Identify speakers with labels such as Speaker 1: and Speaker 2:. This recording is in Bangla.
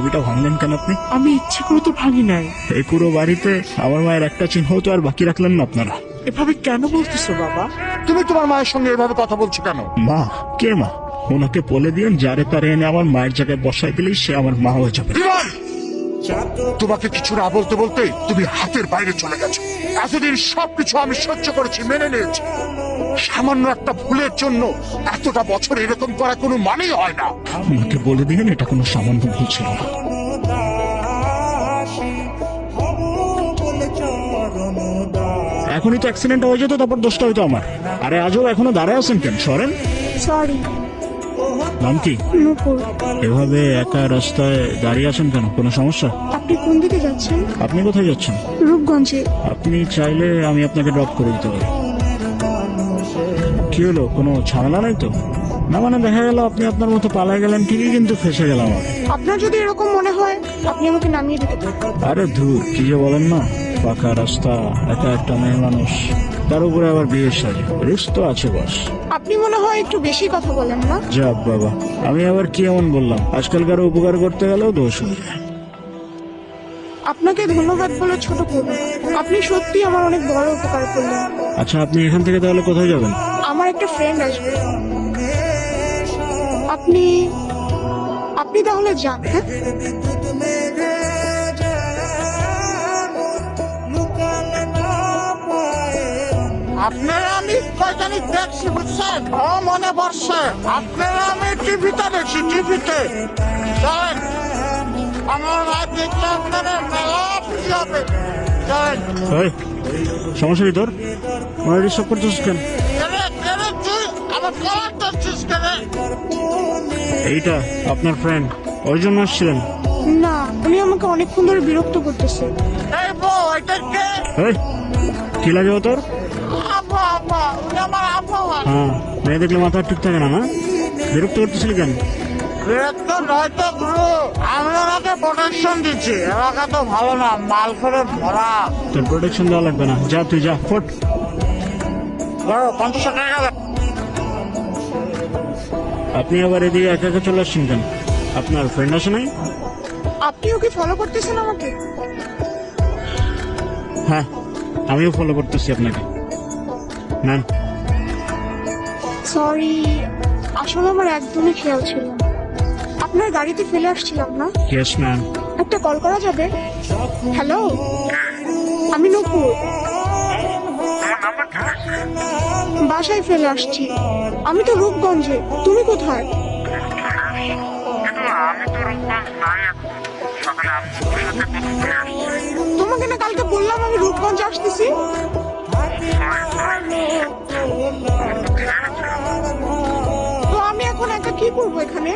Speaker 1: ছবিটা ভাঙলেন কেন আপনি?
Speaker 2: আমি ইচ্ছে করে তো ভাঙি নাই।
Speaker 1: এই পুরো বাড়িতে আমার মায়ের একটা চিহ্ন তো আর বাকি রাখলেন না আপনারা।
Speaker 2: এভাবে কেন বলতেছো বাবা?
Speaker 3: তুমি তোমার মায়ের সঙ্গে এভাবে কথা বলছো কেন?
Speaker 1: মা কে মা? ওনাকে বলে দিন যারে তারে এনে আমার মায়ের জায়গায় বসাই দিলেই সে আমার মা হয়ে যাবে।
Speaker 3: তোমাকে কিছু না বলতে বলতে তুমি হাতের বাইরে চলে গেছো। এতদিন সবকিছু আমি সহ্য করেছি মেনে নিয়েছি। সামান্য একটা ভুলের জন্য এতটা বছর এরকম করা কোনো মানেই হয় না।
Speaker 1: আমাকে বলে দিন এটা কোনো সামান্য ভুল ছিল না। এখনই তো অ্যাক্সিডেন্ট হয়ে যেত তারপর দোষটা হয়তো আমার। আরে আজও এখনও দাঁড়ায় আছেন কেন? সরেন।
Speaker 4: সরি।
Speaker 1: নাম কি?
Speaker 4: নুপুর।
Speaker 1: এভাবে একা রাস্তায় দাঁড়িয়ে আছেন কেন? কোনো সমস্যা?
Speaker 4: আপনি কোন দিকে যাচ্ছেন?
Speaker 1: আপনি কোথায় যাচ্ছেন?
Speaker 4: রূপগঞ্জে।
Speaker 1: আপনি চাইলে আমি আপনাকে ড্রপ করে দিতে পারি। কি হলো? কোনো ঝামেলা নাই তো? না মানে দেখা গেল আপনি আপনার মতো পালায় গেলেন ঠিকই কিন্তু ফেসে গেলাম।
Speaker 4: আপনার যদি এরকম মনে হয় আপনি আমাকে নামিয়ে দিতে
Speaker 1: আরে ধুর কি যে বলেন না? পাকা রাস্তা একা একটা মেয়ে মানুষ তার উপরে আবার বিয়ের সাজে। রিস্ক তো আছে বস
Speaker 4: আপনি মনে হয় একটু বেশি কথা বলেন না?
Speaker 1: যাব বাবা আমি আবার কি এমন বললাম? আজকালকার উপকার করতে গেলেও দোষ হয়ে। যায়।
Speaker 4: আপনাকে ধন্যবাদ বলে ছোট করবেন আপনি সত্যি আমার অনেক বড় উপকার করলেন।
Speaker 1: আচ্ছা আপনি এখান থেকে তাহলে কোথায় যাবেন?
Speaker 4: আমার একটা ফ্রেন্ড আসবে। আপনি আপনি তাহলে যান হ্যাঁ?
Speaker 3: আপনারা আমি কয়টানি দেখছি বুঝছেন? ও মনে পড়ছে আপনারা আমি টিভিতে দেখছি টিভিতে। চলেন আমার আপনারা মেলা খুশি হবে। চলেন
Speaker 1: সমস্যা কি তোর? আমার করতেছিস কেন? এইটা আপনার ফ্রেন্ড ওই জন্য আসছিলেন।
Speaker 4: না উনি আমাকে অনেকক্ষণ ধরে বিরক্ত করতেছে।
Speaker 3: এই বউ এটা কে
Speaker 1: লাগে ও তোর?
Speaker 3: আব্বা আব্বা উনি আমার আব্বা হ্যাঁ
Speaker 1: মেয়ে দেখলে মাথা ঠিক থাকে না না বিরক্ত করতেছিলি কেন?
Speaker 3: তো নয়তো গুরু। আমি ওনাকে প্রোটেকশন দিচ্ছি। এলাকা তো ভালো না মাল করে ভরা।
Speaker 1: তোর প্রোটেকশন দেওয়া লাগবে না। যা তুই যা ফোট।
Speaker 3: বড় পঞ্চাশ টাকা
Speaker 1: আপনি আবার এদিকে একা একা চলে আসছেন কেন? আপনার ফ্রেন্ড আছে নাই?
Speaker 4: আপনি ওকে ফলো করতেছেন আমাকে?
Speaker 1: হ্যাঁ আমিও ফলো করতেছি আপনাকে। নেন
Speaker 4: সরি আসলে আমার একদমই খেয়াল ছিল না। আপনার গাড়িতে ফেলে আসছিলাম না?
Speaker 1: ইয়েস ম্যাম
Speaker 4: একটা কল করা যাবে? হ্যালো আমি নকুর বাসায় ফেলে আসছি। আমি তো রূপগঞ্জে। তুমি কোথায়? তোমাকে না কালকে বললাম আমি রূপগঞ্জে আসতেছি। তো আমি এখন একা কি করব এখানে?